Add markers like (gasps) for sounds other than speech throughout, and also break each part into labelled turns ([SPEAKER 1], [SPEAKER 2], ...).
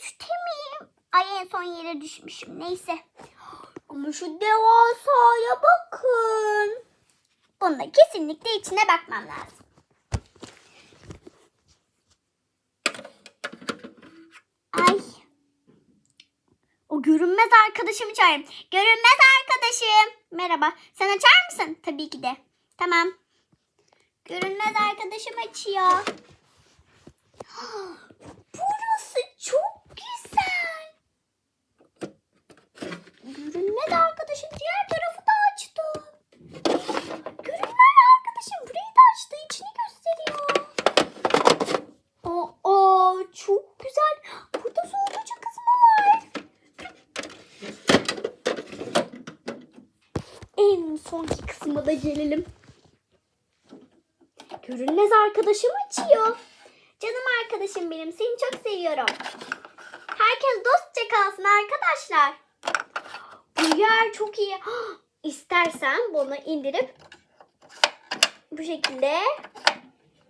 [SPEAKER 1] üçte miyim? Ay en son yere düşmüşüm. Neyse. Ama şu devasaya bakın. Bunda kesinlikle içine bakmam lazım. Ay. O görünmez arkadaşımı çağırayım. Görünmez arkadaşım. Merhaba. Sen açar mısın? Tabii ki de. Tamam. Görünmez arkadaşım açıyor. (gasps) Burası çok güzel. Görünmez arkadaşım diğer tarafı da açtı. Görünmez arkadaşım burayı da açtı. İçini gösteriyor. Aa, çok güzel. Burada soğutucu kısmı var. En sonki kısma da gelelim. Görünmez arkadaşım açıyor. Canım arkadaşım benim seni çok seviyorum. Herkes dostça kalsın arkadaşlar. Bu yer çok iyi. (gasps) İstersen bunu indirip bu şekilde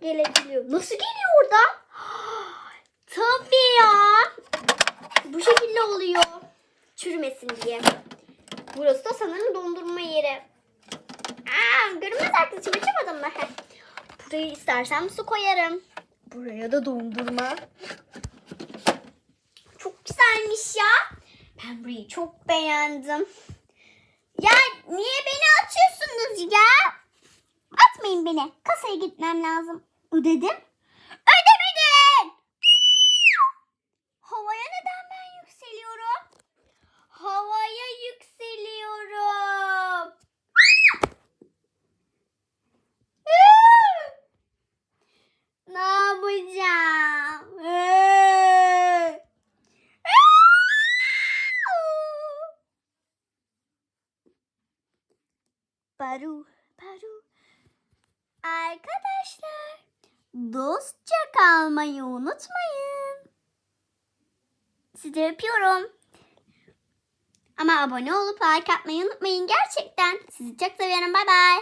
[SPEAKER 1] gelebiliyor. Nasıl geliyor oradan? (gasps) Tabii ya. Bu şekilde oluyor. Çürümesin diye. Da sanırım dondurma yeri. Aa, görünmez arkadaşım açamadım mı? Buraya istersem su koyarım. Buraya da dondurma. Çok güzelmiş ya. Ben burayı çok beğendim. Ya niye beni atıyorsunuz ya? Atmayın beni. Kasaya gitmem lazım. Ödedim. Baru, baru. Arkadaşlar, dostça kalmayı unutmayın. Sizi öpüyorum. Ama abone olup like atmayı unutmayın gerçekten. Sizi çok seviyorum. Bay bay.